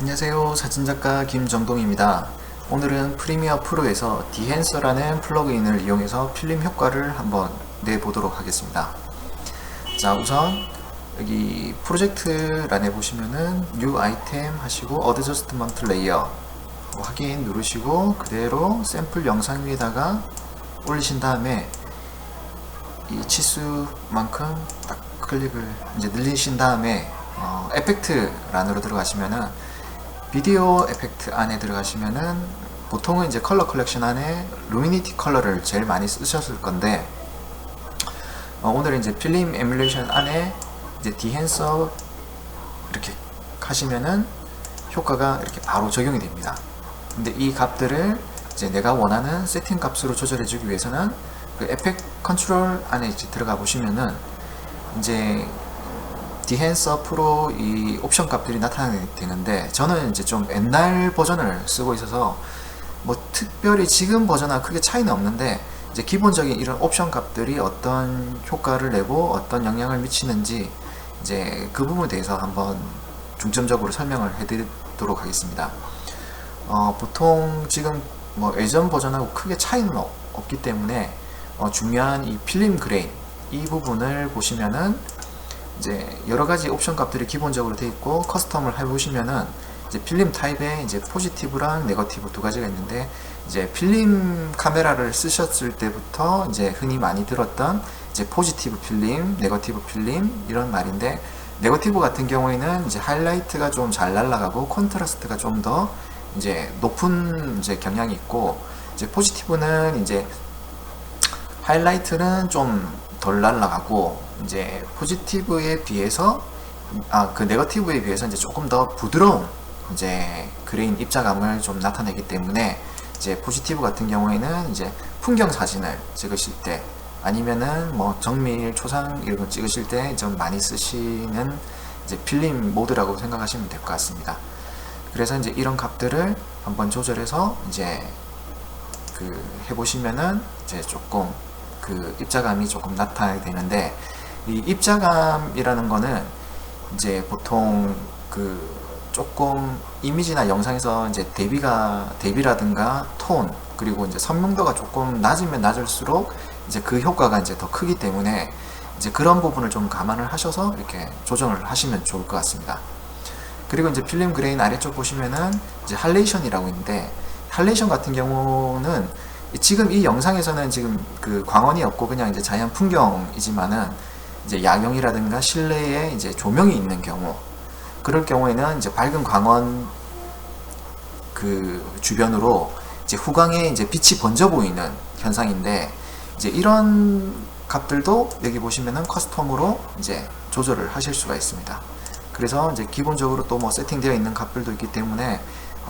안녕하세요. 사진작가 김정동입니다. 오늘은 프리미어 프로에서 디핸서라는 플러그인을 이용해서 필름 효과를 한번 내보도록 하겠습니다. 자 우선 여기 프로젝트 란에 보시면은 New 아이템 하시고 어드저스트먼트 레이어 확인 누르시고 그대로 샘플 영상 위에다가 올리신 다음에 이 치수만큼 딱 클릭을 이제 늘리신 다음에 어, 에펙트 란으로 들어가시면은 비디오 에펙트 안에 들어가시면은 보통은 이제 컬러 컬렉션 안에 루미니티 컬러를 제일 많이 쓰셨을 건데 어, 오늘 이제 필름 에뮬레이션 안에 이제 디핸서 이렇게 하시면은 효과가 이렇게 바로 적용이 됩니다. 근데 이 값들을 이제 내가 원하는 세팅 값으로 조절해 주기 위해서는 그 에펙트 컨트롤 안에 이제 들어가 보시면은 이제 디핸서 프로 이 옵션 값들이 나타나게 되는데 저는 이제 좀 옛날 버전을 쓰고 있어서 뭐 특별히 지금 버전과 크게 차이는 없는데 이제 기본적인 이런 옵션 값들이 어떤 효과를 내고 어떤 영향을 미치는지 이제 그 부분에 대해서 한번 중점적으로 설명을 해드리도록 하겠습니다. 어, 보통 지금 뭐 예전 버전하고 크게 차이는 없, 없기 때문에 어, 중요한 이 필름 그레인 이 부분을 보시면은 이제 여러 가지 옵션 값들이 기본적으로 되어 있고 커스텀을 해보시면은 이제 필름 타입에 이제 포지티브랑 네거티브 두 가지가 있는데 이제 필름 카메라를 쓰셨을 때부터 이제 흔히 많이 들었던 이제 포지티브 필름, 네거티브 필름 이런 말인데 네거티브 같은 경우에는 이제 하이라이트가 좀 잘 날아가고 컨트라스트가 좀 더 이제 높은 이제 경향이 있고 이제 포지티브는 이제 하이라이트는 좀 덜 날아가고 이제 포지티브에 비해서 아 그 네거티브에 비해서 이제 조금 더 부드러운 이제 그레인 입자감을 좀 나타내기 때문에 이제 포지티브 같은 경우에는 이제 풍경 사진을 찍으실 때 아니면은 뭐 정밀 초상 이런 거 찍으실 때 좀 많이 쓰시는 이제 필름 모드라고 생각하시면 될 것 같습니다. 그래서 이제 이런 값들을 한번 조절해서 이제 그 해보시면은 이제 조금 그 입자감이 조금 나타나게 되는데 이 입자감이라는 거는 이제 보통 그 조금 이미지나 영상에서 이제 대비가 대비라든가 톤 그리고 이제 선명도가 조금 낮으면 낮을수록 이제 그 효과가 이제 더 크기 때문에 이제 그런 부분을 좀 감안을 하셔서 이렇게 조정을 하시면 좋을 것 같습니다. 그리고 이제 필름 그레인 아래쪽 보시면은 이제 할레이션이라고 있는데 할레이션 같은 경우는 지금 이 영상에서는 지금 그 광원이 없고 그냥 이제 자연 풍경이지만은 이제 야경이라든가 실내에 이제 조명이 있는 경우 그럴 경우에는 이제 밝은 광원 그 주변으로 이제 후광에 이제 빛이 번져 보이는 현상인데 이제 이런 값들도 여기 보시면은 커스텀으로 이제 조절을 하실 수가 있습니다. 그래서 이제 기본적으로 또 뭐 세팅되어 있는 값들도 있기 때문에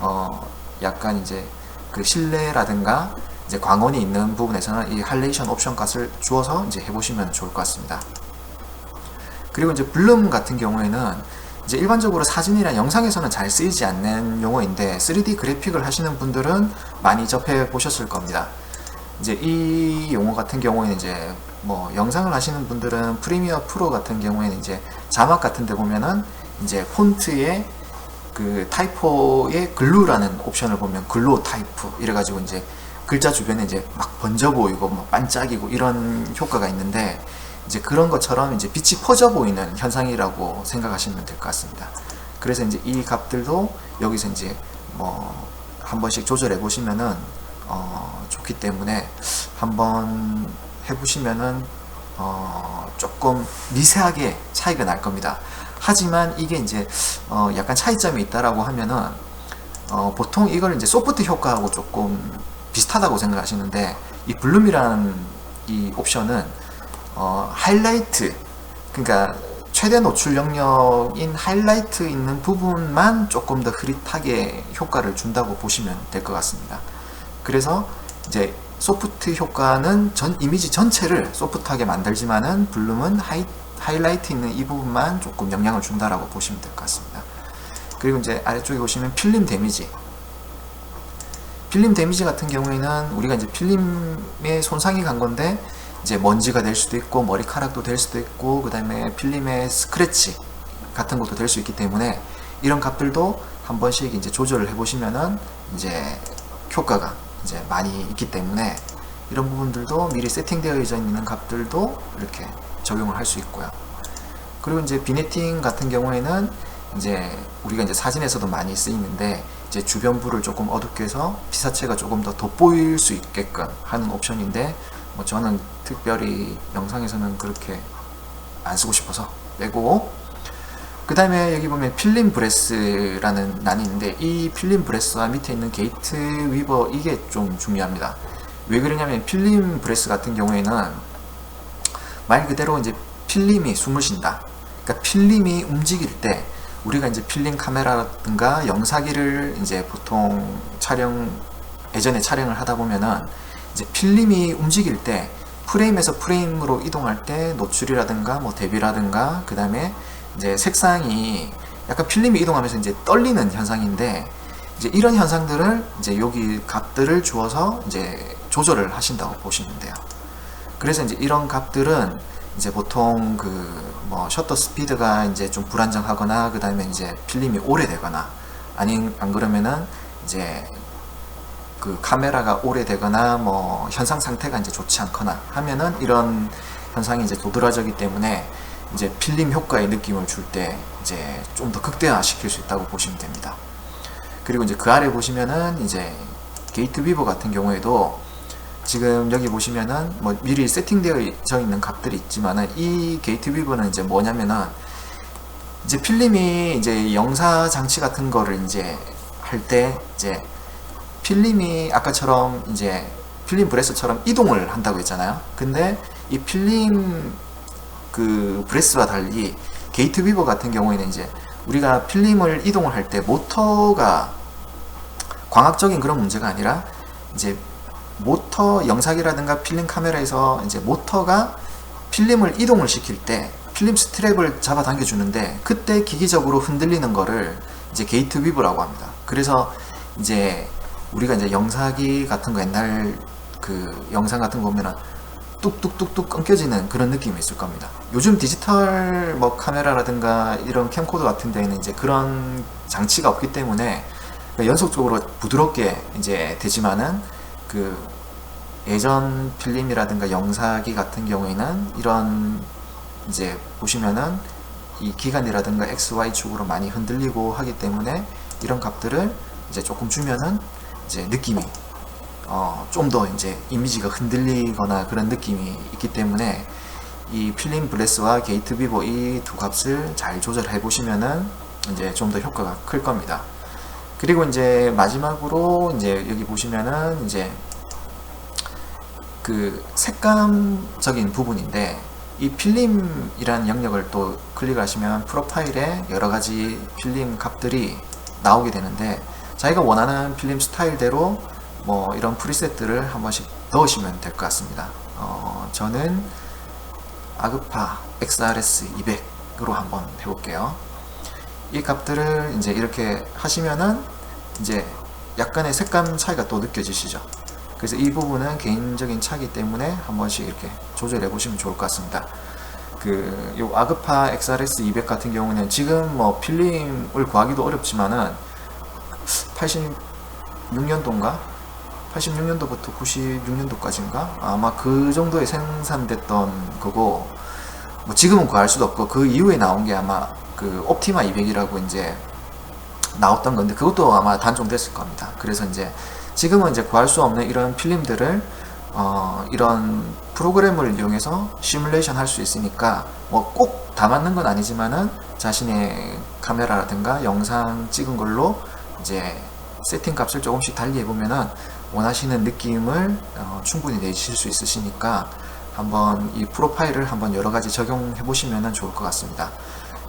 어 약간 이제 그 실내라든가 이제 광원이 있는 부분에서는 이 할레이션 옵션 값을 주어서 이제 해보시면 좋을 것 같습니다. 그리고 이제 블룸 같은 경우에는 이제 일반적으로 사진이나 영상에서는 잘 쓰이지 않는 용어인데 3D 그래픽을 하시는 분들은 많이 접해 보셨을 겁니다. 이제 이 용어 같은 경우에는 이제 뭐 영상을 하시는 분들은 프리미어 프로 같은 경우에는 이제 자막 같은 데 보면은 이제 폰트에 그 타이포의 글루라는 옵션을 보면 글로 타이프 이래 가지고 이제 글자 주변에 이제 막 번져 보이고 막 반짝이고 이런 효과가 있는데 이제 그런 것처럼 이제 빛이 퍼져 보이는 현상이라고 생각하시면 될 것 같습니다. 그래서 이제 이 값들도 여기서 이제 뭐 한 번씩 조절해 보시면은 어 좋기 때문에 한번 해보시면은 어 조금 미세하게 차이가 날 겁니다. 하지만 이게 이제 어 약간 차이점이 있다라고 하면은 어 보통 이걸 이제 소프트 효과하고 조금 비슷하다고 생각하시는데 이 블룸이라는 이 옵션은 어, 하이라이트 그러니까 최대 노출 영역인 하이라이트 있는 부분만 조금 더 흐릿하게 효과를 준다고 보시면 될 것 같습니다. 그래서 이제 소프트 효과는 전 이미지 전체를 소프트하게 만들지만은 블룸은 하이, 하이라이트 있는 이 부분만 조금 영향을 준다라고 보시면 될 것 같습니다. 그리고 이제 아래쪽에 보시면 필름 데미지 필름 데미지 같은 경우에는 우리가 이제 필름에 손상이 간 건데 이제 먼지가 될 수도 있고 머리카락도 될 수도 있고 그 다음에 필름의 스크래치 같은 것도 될 수 있기 때문에 이런 값들도 한 번씩 이제 조절을 해보시면은 이제 효과가 이제 많이 있기 때문에 이런 부분들도 미리 세팅되어 있는 값들도 이렇게 적용을 할 수 있고요. 그리고 이제 비네팅 같은 경우에는 이제 우리가 이제 사진에서도 많이 쓰이는데 이제 주변부를 조금 어둡게 해서 피사체가 조금 더 돋보일 수 있게끔 하는 옵션인데 뭐 저는 특별히 영상에서는 그렇게 안 쓰고 싶어서 빼고 그 다음에 여기 보면 필름 브레스라는 난이 있는데 이 필름 브레스와 밑에 있는 게이트 위버 이게 좀 중요합니다. 왜 그러냐면 필름 브레스 같은 경우에는 말 그대로 이제 필름이 숨을 쉰다. 그러니까 필름이 움직일 때 우리가 이제 필름 카메라라든가 영사기를 이제 보통 촬영 예전에 촬영을 하다 보면은 이제 필름이 움직일 때 프레임에서 프레임으로 이동할 때 노출이라든가 뭐 대비라든가 그 다음에 이제 색상이 약간 필름이 이동하면서 이제 떨리는 현상인데 이제 이런 현상들을 이제 여기 값들을 주어서 이제 조절을 하신다고 보시면 돼요. 그래서 이제 이런 값들은 이제 보통 그 뭐 셔터 스피드가 이제 좀 불안정하거나 그 다음에 이제 필름이 오래되거나 아닌 안 그러면은 이제 그 카메라가 오래되거나 뭐 현상 상태가 이제 좋지 않거나 하면은 이런 현상이 이제 도드라지기 때문에 이제 필름 효과의 느낌을 줄 때 이제 좀 더 극대화 시킬 수 있다고 보시면 됩니다. 그리고 이제 그 아래 보시면은 이제 게이트 비버 같은 경우에도 지금 여기 보시면은 뭐 미리 세팅되어 있는 값들이 있지만은 이 게이트 비버는 이제 뭐냐면은 이제 필름이 이제 영사 장치 같은 거를 이제 할 때 이제 필름이 아까처럼 이제 필름 브레스처럼 이동을 한다고 했잖아요. 근데 이 필름 그 브레스와 달리 게이트 비버 같은 경우에는 이제 우리가 필름을 이동을 할 때 모터가 광학적인 그런 문제가 아니라 이제 모터 영상이라든가 필름 카메라에서 이제 모터가 필름을 이동을 시킬 때 필름 스트랩을 잡아 당겨 주는데 그때 기기적으로 흔들리는 거를 이제 게이트 비브라고 합니다. 그래서 이제 우리가 이제 영상기 같은 거 옛날 그 영상 같은 거 보면은 뚝뚝뚝뚝 끊겨지는 그런 느낌이 있을 겁니다. 요즘 디지털 뭐 카메라라든가 이런 캠코더 같은 데에는 이제 그런 장치가 없기 때문에 연속적으로 부드럽게 이제 되지만은 그 예전 필름이라든가 영사기 같은 경우에는 이런 이제 보시면은 이 기간이라든가 XY 축으로 많이 흔들리고 하기 때문에 이런 값들을 이제 조금 주면은 이제 느낌이 어, 좀 더 이제 이미지가 흔들리거나 그런 느낌이 있기 때문에 이 필름 블레스와 게이트 비보 이 두 값을 잘 조절해 보시면은 이제 좀 더 효과가 클 겁니다. 그리고 이제 마지막으로 이제 여기 보시면은 이제 그 색감적인 부분인데 이 필름이라는 영역을 또 클릭하시면 프로파일에 여러 가지 필름 값들이 나오게 되는데 자기가 원하는 필름 스타일대로 뭐 이런 프리셋들을 한 번씩 넣으시면 될 것 같습니다. 어, 저는 아그파 XRS 200으로 한번 해볼게요. 이 값들을 이제 이렇게 하시면은 이제 약간의 색감 차이가 또 느껴지시죠. 그래서 이 부분은 개인적인 차기 때문에 한 번씩 이렇게 조절해 보시면 좋을 것 같습니다. 그, 요 아그파 XRS 200 같은 경우는 지금 뭐 필름을 구하기도 어렵지만은 86년도인가? 86년도부터 96년도까지인가? 아마 그 정도에 생산됐던 거고, 뭐 지금은 구할 수도 없고, 그 이후에 나온 게 아마 그 옵티마 200이라고 이제 나왔던 건데, 그것도 아마 단종됐을 겁니다. 그래서 이제 지금은 이제 구할 수 없는 이런 필름들을 어, 이런 프로그램을 이용해서 시뮬레이션 할 수 있으니까 뭐꼭다 맞는 건 아니지만은 자신의 카메라라든가 영상 찍은 걸로 이제 세팅 값을 조금씩 달리 해 보면은 원하시는 느낌을 어, 충분히 내실 수 있으시니까 한번 이 프로파일을 한번 여러 가지 적용해 보시면 좋을 것 같습니다.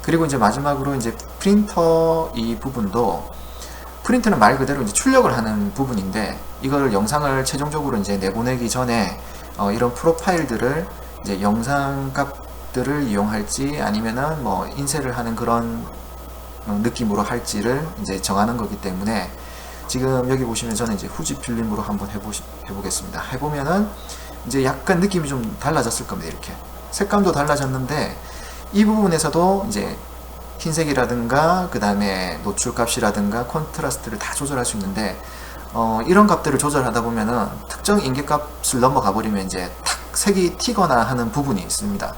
그리고 이제 마지막으로 이제 프린터 이 부분도 프린트는 말 그대로 이제 출력을 하는 부분인데 이걸 영상을 최종적으로 이제 내보내기 전에 어, 이런 프로파일들을 이제 영상 값들을 이용할지 아니면은 뭐 인쇄를 하는 그런 어, 느낌으로 할지를 이제 정하는 거기 때문에 지금 여기 보시면 저는 이제 후지 필름으로 한번 해보시, 해보겠습니다. 해보면은 이제 약간 느낌이 좀 달라졌을 겁니다. 이렇게 색감도 달라졌는데 이 부분에서도 이제 흰색이라든가 그 다음에 노출 값이라든가 콘트라스트를 다 조절할 수 있는데 어, 이런 값들을 조절하다 보면은 특정 인계 값을 넘어가 버리면 이제 탁 색이 튀거나 하는 부분이 있습니다.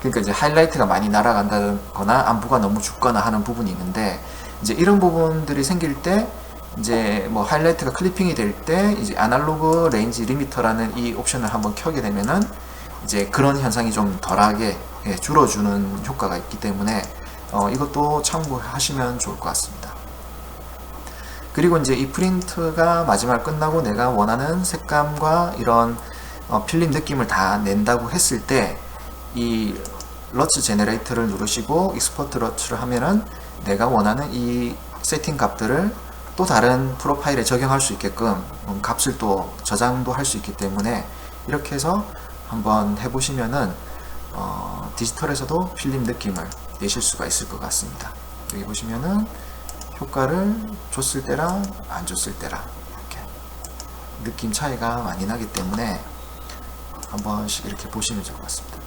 그러니까 이제 하이라이트가 많이 날아간다거나 안부가 너무 죽거나 하는 부분이 있는데 이제 이런 부분들이 생길 때 이제 뭐 하이라이트가 클리핑이 될 때 이제 아날로그 레인지 리미터라는 이 옵션을 한번 켜게 되면은 이제 그런 현상이 좀 덜하게 예, 줄어주는 효과가 있기 때문에 어, 이것도 참고하시면 좋을 것 같습니다. 그리고 이제 이 프린트가 마지막 끝나고 내가 원하는 색감과 이런 어, 필름 느낌을 다 낸다고 했을 때 이 러츠 제네레이터를 누르시고 익스포트 러츠를 하면은 내가 원하는 이 세팅 값들을 또 다른 프로파일에 적용할 수 있게끔 음, 값을 또 저장도 할 수 있기 때문에 이렇게 해서 한번 해보시면은 어, 디지털에서도 필름 느낌을 내실 수가 있을 것 같습니다. 여기 보시면은 효과를 줬을 때랑 안 줬을 때랑 이렇게 느낌 차이가 많이 나기 때문에 한 번씩 이렇게 보시면 좋을 것 같습니다.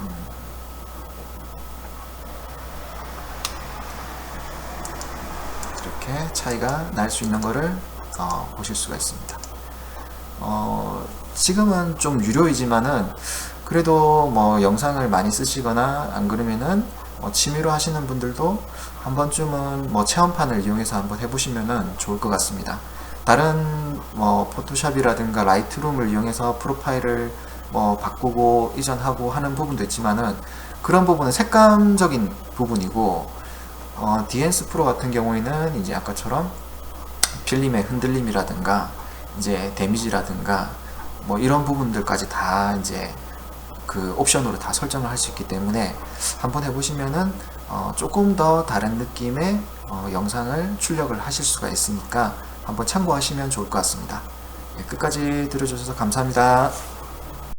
음. 이렇게 차이가 날 수 있는 거를 어, 보실 수가 있습니다. 어, 지금은 좀 유료이지만은 그래도 뭐 영상을 많이 쓰시거나 안 그러면은 뭐 취미로 하시는 분들도 한 번쯤은 뭐 체험판을 이용해서 한번 해보시면은 좋을 것 같습니다. 다른 뭐 포토샵이라든가 라이트룸을 이용해서 프로파일을 뭐 바꾸고 이전하고 하는 부분도 있지만은 그런 부분은 색감적인 부분이고 어, 디엔스 프로 같은 경우에는 이제 아까처럼 필름의 흔들림이라든가 이제 데미지라든가 뭐 이런 부분들까지 다 이제 그 옵션으로 다 설정을 할 수 있기 때문에 한번 해보시면은 어, 조금 더 다른 느낌의 어, 영상을 출력을 하실 수가 있으니까 한번 참고하시면 좋을 것 같습니다. 예, 끝까지 들어주셔서 감사합니다.